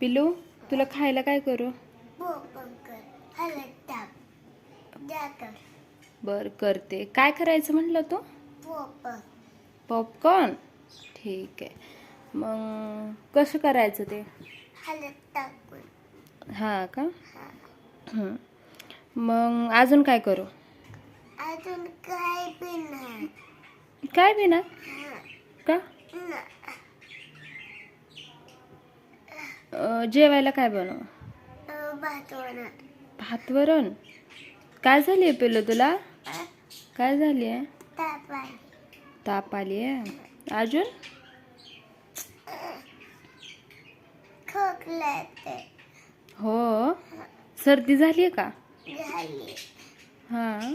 पिल्लू तुला खायला काय करू? बर करते. काय करायचं म्हटलं तू? पोपं पॉपकॉर्न? ठीक आहे. मग कसं करायचं ते? हां का. मग अजून काय करू? अजून काय बी नाही काय बी ना हा. का ना. अं, जेवायला काय बनव? भात वरण. काय झाली आहे पिल्लू तुला? काय झाली आहे? ताप आली. आहे? अजून? हो? सर्दी झाली आहे का? हां?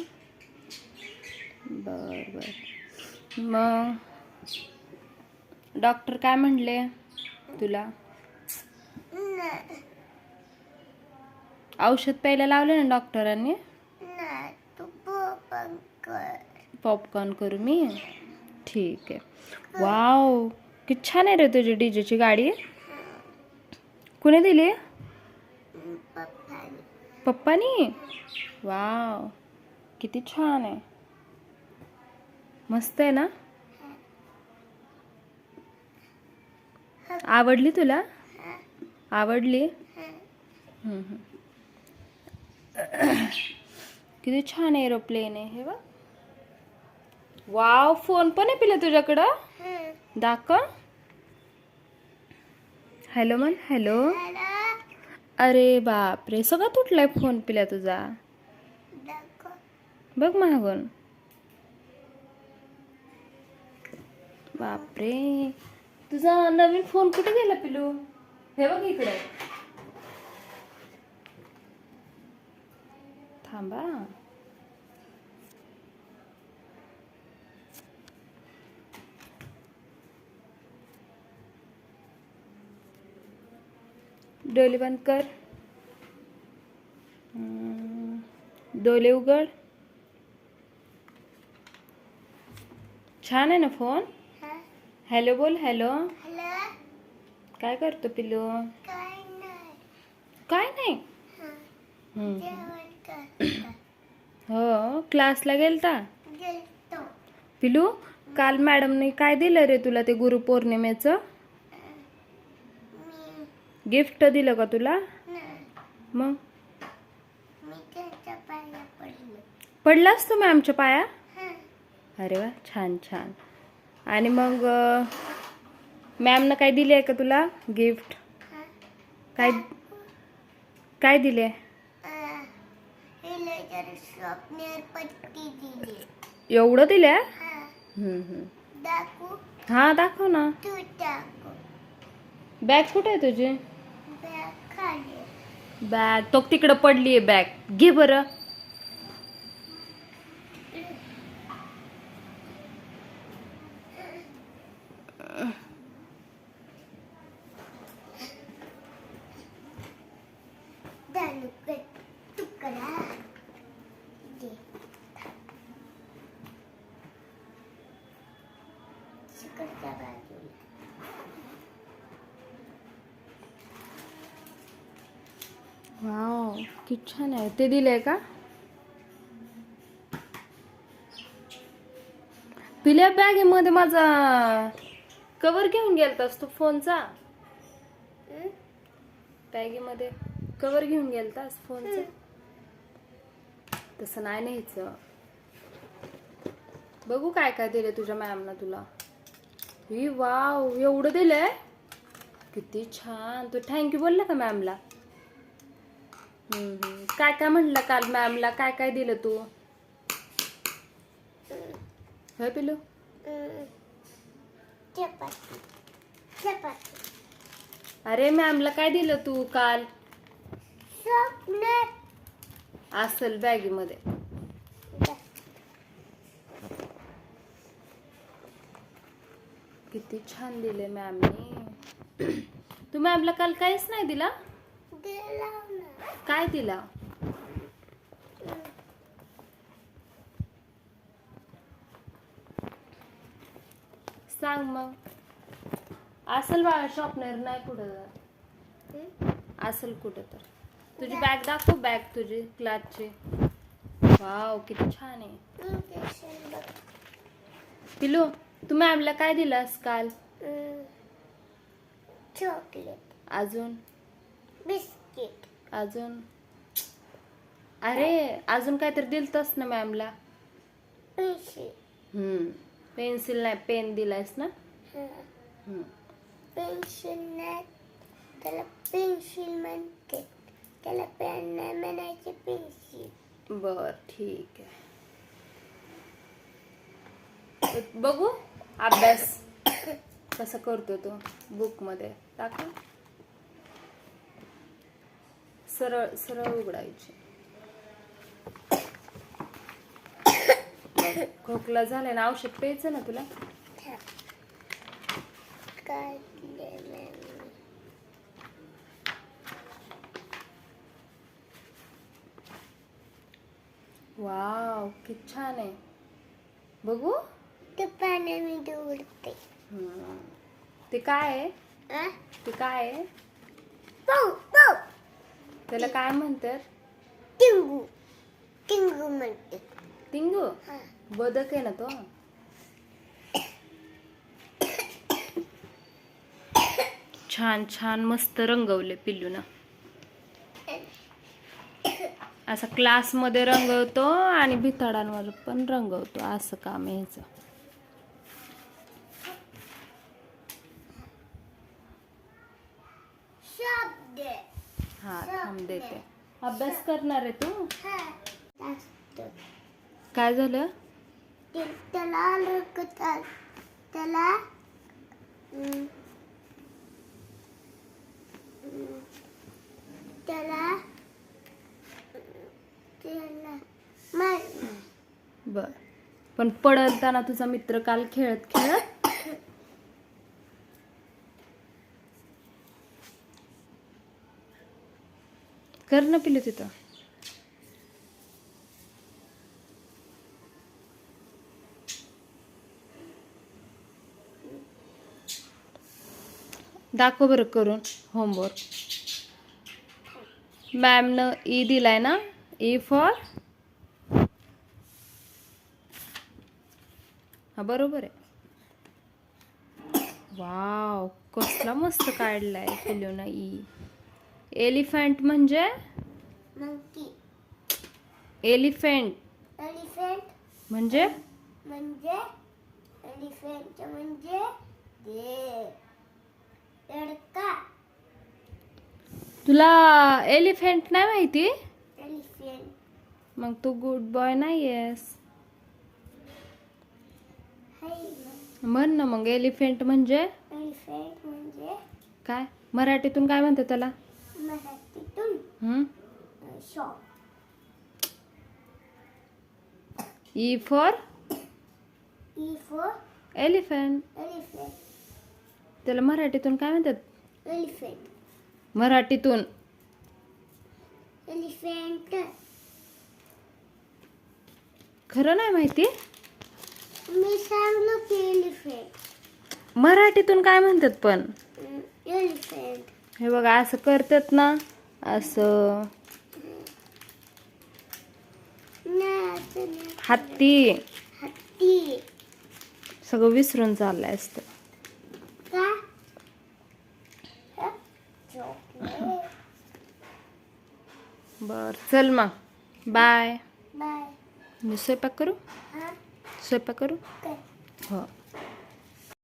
बर बर. मग डॉक्टर काय म्हणले तुला? औषध प्यायला लावलं ना डॉक्टरांनी? पॉपकॉर्न करू. मी? ठीक आहे. वाव किती छान आहे रे तुझी डीजेची गाडी. कुणी दिली? पप्पानी. वाव किती छान आहे. मस्त आहे ना? आवडली तुला? आवडली. किती छान एरोप्लेन आहे हे बघ. वाव फोन पण आहे पिला तुझ्याकडं? दाखव. हॅलो म्हण हॅलो. अरे बापरे सगळं तुटलाय फोन पिल्या तुझा. बघ मागून. बापरे. तुझा नवीन फोन कुठे गेला पिलू हे बघ इकडे थांबा डोले बंद कर डोले उघड छान आहे ना फ़ोन हॅलो बोल हॅलो हॅलो काय करतो पिल्लू? काय नाही. हा. क्लासला गेलता? पिलू काल मॅडमने काय दिलं रे तुला ते गुरुपौर्णिमेचं गिफ्ट दिलं का तुला? मग? पडलास तू मॅमच्या पाया? हा. अरे वा छान छान. आणि मग मॅमनं काय दिले आहे का तुला? गिफ्ट काय काय दिले? एवढं दिले? हा दाखवू दाखव ना. बॅग कुठे आहे तुझी? बॅग तो तिकडं पडली आहे बॅग घे बरं. दालू वाव किती छान आहे. ते दिलंय का? पिल्या बॅगेमध्ये माझा कवर घेऊन गेलतास तू फोनचा? बॅगेमध्ये कवर घेऊन गेलतास फोनचा? तसं नाही न्यायचं. बघू काय काय दिलं तुझ्या मॅमनं तुला. ही वाव एवढं दिलंय? किती छान. तू थँक्यू बोलला का मॅमला. काय काय म्हणलं काल मॅमला? काय काय दिलं तू? होय पिलू चपाती चपाती अरे मॅमला काय दिलं तू काल? स्वप्नात असल बॅगेमध्ये. किती छान दिले मॅमने. तू मॅमला काल काहीच नाही दिला? काय दिला? सांग मग. असल बाळा शॉपनर नाही पुढं हं? असेल कुठं तर. तुझी बॅग दाखव बॅग तुझी क्लासची. वाव किती छान आहे. पिलू तू मॅमला काय दिलास काल. चॉकलेट. अजून? बिस्किट. अजून. अरे अजून काहीतरी दिलतस ना मॅमला? हम्म. पेन्सिल नाही पेन दिलायस ना? हं. हम्म. पेन्सिल नाही त्याला पेन्सिल म्हणते. त्याला पेन नाही म्हणायचे पेन्सिल. बर ठीक आहे. बघू अभ्यास कसा करतो तो बुकमध्ये. टाका? सरळ सरळ उघडायची. खोकला झालाय ना औषध प्यायचं ना तुला? वाव किती छान आहे. बघू. ते पाण्याने उडते. हम्म. ते काय आहे? ते काय आहे? त्याला काय म्हणतात? टिंगू. टिंगू म्हणते. टिंगू. बदक आहे ना तो. छान छान मस्त रंगवले पिल्लून. असा क्लासमध्ये रंगवतो आणि भिताडांवर पण रंगवतो. असं काम आहे ह्याचं. हा थांब देते. अभ्यास करणार आहे तू? हा. काय झालं? त्याला लुकतात त्याला त्याला त्याला बर. पण पडलताना तुझा मित्र काल खेळत खेळत कर ना पिलू तिथं. दाखव बरं करून होमवर्क मॅमनं ई दिलाय ना? E ई फॉर हा बरोबर आहे. वाव कसला मस्त काढलाय पिलून ई e. एलिफंट म्हणजे? मंकी एलिफंट एलिफंट म्हणजे? म्हणजे? एलिफंट म्हणजे? लडका तुला एलिफंट नाही माहिती? एलिफंट मग तू गुड बॉय नाही आहेस म्हण ना मग एलिफंट म्हणजे? एलिफंट म्हणजे? काय? मराठीतून काय म्हणतात त्याला? Shop E for E for elephant elephant त्याला मराठीतून काय म्हणतात? एलिफंट मराठीतून एलिफंट खरं नाही माहिती? मी सांगलो की एलिफंट मराठीतून काय म्हणतात पण? एलिफंट हे बघा असं करतात ना असं. हत्ती. हत्ती. सगळं विसरून चाललंय असतं. बर चल मग. बाय. बाय. मी स्वयंपाक करू? स्वयंपाक करू. हो.